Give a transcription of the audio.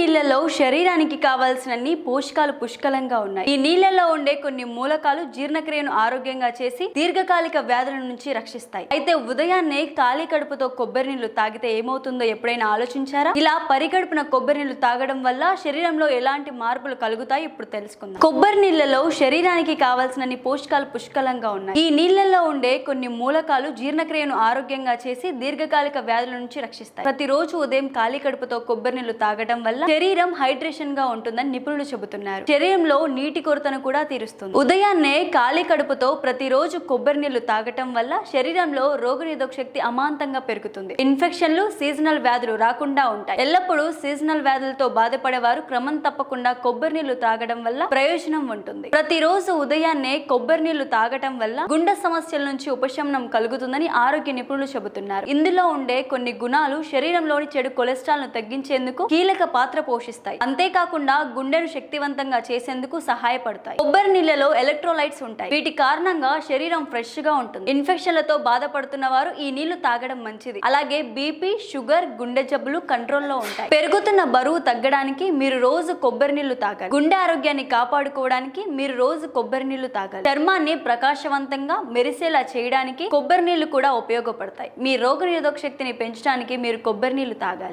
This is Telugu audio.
నీళ్ళలో శరీరానికి కావాల్సినన్ని పోషకాలు పుష్కలంగా ఉన్నాయి. ఈ నీళ్ళలో ఉండే కొన్ని మూలకాలు జీర్ణక్రియను ఆరోగ్యంగా చేసి దీర్ఘకాలిక వ్యాధుల నుంచి రక్షిస్తాయి. అయితే ఉదయాన్నే ఖాళీ కడుపుతో కొబ్బరి నీళ్ళు తాగితే ఏమవుతుందో ఎప్పుడైనా ఆలోచించారా? ఇలా పరిగడుపున కొబ్బరి నీళ్ళు తాగడం వల్ల శరీరంలో ఎలాంటి మార్పులు కలుగుతాయి? ఇప్పుడు తెలుసుకుందాం. కొబ్బరి నీళ్ళలో శరీరానికి కావాల్సినన్ని పోషకాలు పుష్కలంగా ఉన్నాయి. ఈ నీళ్ళలో ఉండే కొన్ని మూలకాలు జీర్ణక్రియను ఆరోగ్యంగా చేసి దీర్ఘకాలిక వ్యాధుల నుంచి రక్షిస్తాయి. ప్రతిరోజు ఉదయం ఖాళీ కడుపుతో కొబ్బరి నీళ్ళు తాగడం వల్ల శరీరం హైడ్రేషన్గా ఉంటుందని నిపుణులు చెబుతున్నారు. శరీరంలో నీటి కొరతను కూడా తీరుస్తుంది. ఉదయాన్నే ఖాళీ కడుపుతో ప్రతిరోజు కొబ్బరి నీళ్ళు తాగటం వల్ల శరీరంలో రోగనిరోధక శక్తి అమాంతంగా పెరుగుతుంది. ఇన్ఫెక్షన్లు సీజనల్ వ్యాధులు రాకుండా ఉంటాయి. ఎల్లప్పుడూ సీజనల్ వ్యాధులతో బాధపడేవారు క్రమం తప్పకుండా కొబ్బరి నీళ్ళు తాగడం వల్ల ప్రయోజనం ఉంటుంది. ప్రతిరోజు ఉదయాన్నే కొబ్బరి నీళ్ళు తాగటం వల్ల గుండె సమస్యల నుంచి ఉపశమనం కలుగుతుందని ఆరోగ్య నిపుణులు చెబుతున్నారు. ఇందులో ఉండే కొన్ని గుణాలు శరీరంలోని చెడు కొలెస్ట్రాల్ను తగ్గించేందుకు కీలక పాత్ర పోషిస్తాయి. అంతేకాకుండా గుండెను శక్తివంతంగా చేసేందుకు సహాయపడతాయి. కొబ్బరి నీళ్ళలో ఎలక్ట్రోలైట్స్ ఉంటాయి. వీటి కారణంగా శరీరం ఫ్రెష్గా ఉంటుంది. ఇన్ఫెక్షన్లతో బాధపడుతున్న వారు ఈ నీళ్ళు తాగడం మంచిది. అలాగే బీపీ షుగర్ గుండె జబ్బులు కంట్రోల్లో ఉంటాయి. పెరుగుతున్న బరువు తగ్గడానికి మీరు రోజు కొబ్బరి నీళ్ళు తాగాలి. గుండె ఆరోగ్యాన్ని కాపాడుకోవడానికి మీరు రోజు కొబ్బరి నీళ్ళు తాగాలి. చర్మాన్ని ప్రకాశవంతంగా మెరిసేలా చేయడానికి కొబ్బరి నీళ్ళు కూడా ఉపయోగపడతాయి. మీ రోగ శక్తిని పెంచడానికి మీరు కొబ్బరి నీళ్ళు తాగాలి.